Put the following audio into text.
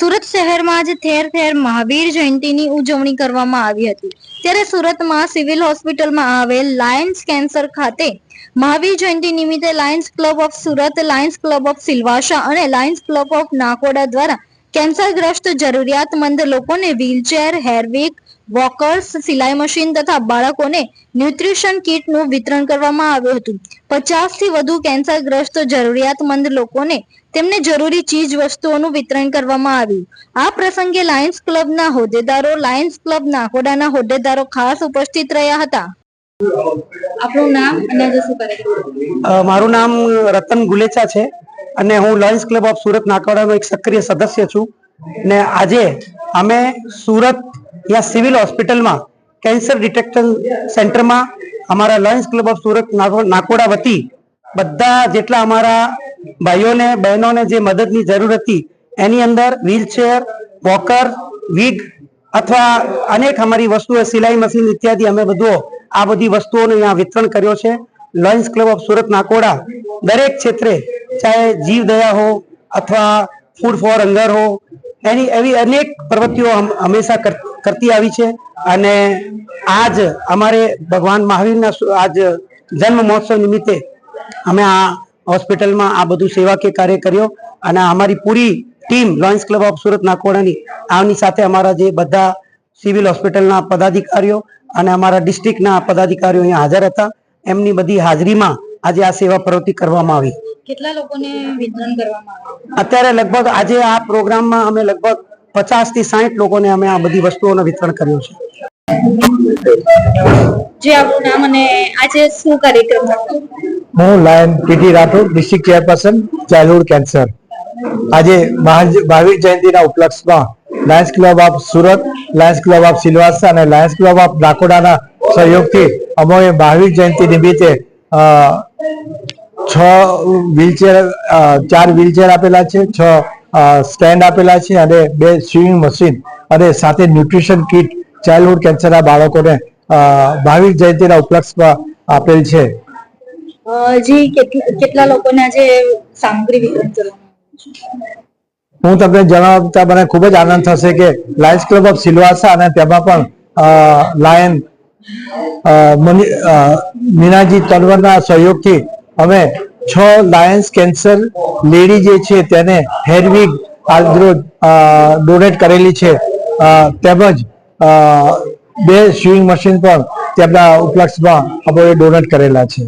સુરત શહેરમાં આજે ઠેર ઠેર મહાવીર જયંતિની ઉજવણી કરવામાં આવી હતી. ત્યારે સુરતમાં સિવિલ હોસ્પિટલમાં આવેલ લાયન્સ કેન્સર ખાતે મહાવીર જયંતિ નિમિત્તે Lions Club of Surat, Lions Club of Silvassa અને લાયન્સ ક્લબ ઓફ નાકોડા દ્વારા કેન્સરગ્રસ્ત જરૂરિયાતમંદ લોકોને વ્હીલચેર હેરવિક વોકર્સ સિલાઈ મશીન તથા બાળકોને ન્યુટ્રિશન કીટનું વિતરણ કરવામાં આવ્યું હતું. પચાસથી વધુ કેન્સરગ્રસ્ત જરૂરિયાતમંદ લોકોને તેમને જરૂરી ચીજ વસ્તુઓનું વિતરણ કરવામાં આવ્યું. આ પ્રસંગે લાયન્સ ક્લબના હોદ્દેદારો લાયન્સ ક્લબ નાકોડાના હોદ્દેદારો ખાસ ઉપસ્થિત રહ્યા હતા. આપણું નામ અને મારું નામ રતન ગુલેચા છે. અને હું લોયન્સ ક્લબ ઓફ સુરત નાકવાડાનો એક સક્રિય સદસ્ય છું. ને આજે અમે સુરત યા સિવિલ હોસ્પિટલમાં કેન્સર ડિટેક્શન સેન્ટરમાં અમારા લોયન્સ ક્લબ ઓફ સુરત નાકો- નાકોડા વતી બધા જેટલા અમારા ભાઈઓને, બહેનોને જે મદદની જરૂર હતી, એની અંદર વ્હીલચેર વોકર વિગ અથવા અનેક અમારી વસ્તુઓ, સિલાઈ મશીન ઇત્યાદિ અમે બધું આ બધી વસ્તુઓનું અહીંયા વિતરણ કર્યો છે. Lions Club of Surat Nakoda દરેક ક્ષેત્રે ચાહે જીવ દયા હો અથવા ફૂડ ફોર હંગર હો, એની, એવી અનેક પ્રવૃત્તિઓ હંમેશા કર- કરતી આવી છે. અને આજ અમારે ભગવાન મહાવીરના આજ જન્મ મહોત્સવ નિમિત્તે અમે આ હોસ્પિટલમાં આ બધું સેવાકીય કાર્ય કર્યો અને અમારી પૂરી team Lions Club of Surat નાકોડાની આની સાથે અમારા જે બધા સિવિલ હોસ્પિટલના પદાધિકારીઓ અને અમારા ડિસ્ટ્રિક્ટના પદાધિકારીઓ અહીંયા હાજર હતા. એમની બધી હાજરીમાં આજે આ સેવા પ્રવૃત્તિ કરવામાં આવી. કેટલા લોકોને વિતરણ કરવામાં આવ્યું? અત્યારે લગભગ આજે આ પ્રોગ્રામમાં અમે લગભગ પચાસથી સાહીઠ લોકોને અમે આ બધી વસ્તુઓનું વિતરણ કર્યું છે. જે આપણું નામ અને આજે શું કાર્યક્રમ હું Lion TT Rathod district chairperson childhood cancer. આજે મહા- મહાવીર જયંતિના ઉપલક્ષમાં Lions Club of Surat Lions Club of Silvassa અને લાયન્સ ક્લબ ઓફ નાકોડાના સહયોગથી અમોએ મહાવીર જયંતિ નિમિત્તે અ, છ વ્હીલચેર ચાર વ્હીલચેર આપેલા છે છ સ્ટેન્ડ આપેલા છે અને બે સ્વિમિંગ મશીન અને સાથે ન્યુટ્રિશન કિટ ચાઇલ્ડહુડ કેન્સરના બાળકોને ભાવિક જયંતિના ઉપલક્ષમાં આપેલ છે. જી કેટલા લોકોને આજે સામગ્રી વિતરણ કરવામાં હું તમને જણાવતા મને ખૂબ જ આનંદ થશે કે લાયન્સ ક્લબ ઓફ સિલવાસા અને તેમાં પણ લાયન મીનાજી તનવરના સહયોગથી અમે છ લાયન્સ કેન્સર લેડી જે છે તેને હેરવિગ આજરોજ ડોનેટ કરેલી છે. તેમજ બે સ્વિંગ મશીન પણ તેમના ઉપલક્ષમાં અમે ડોનેટ કરેલા છે.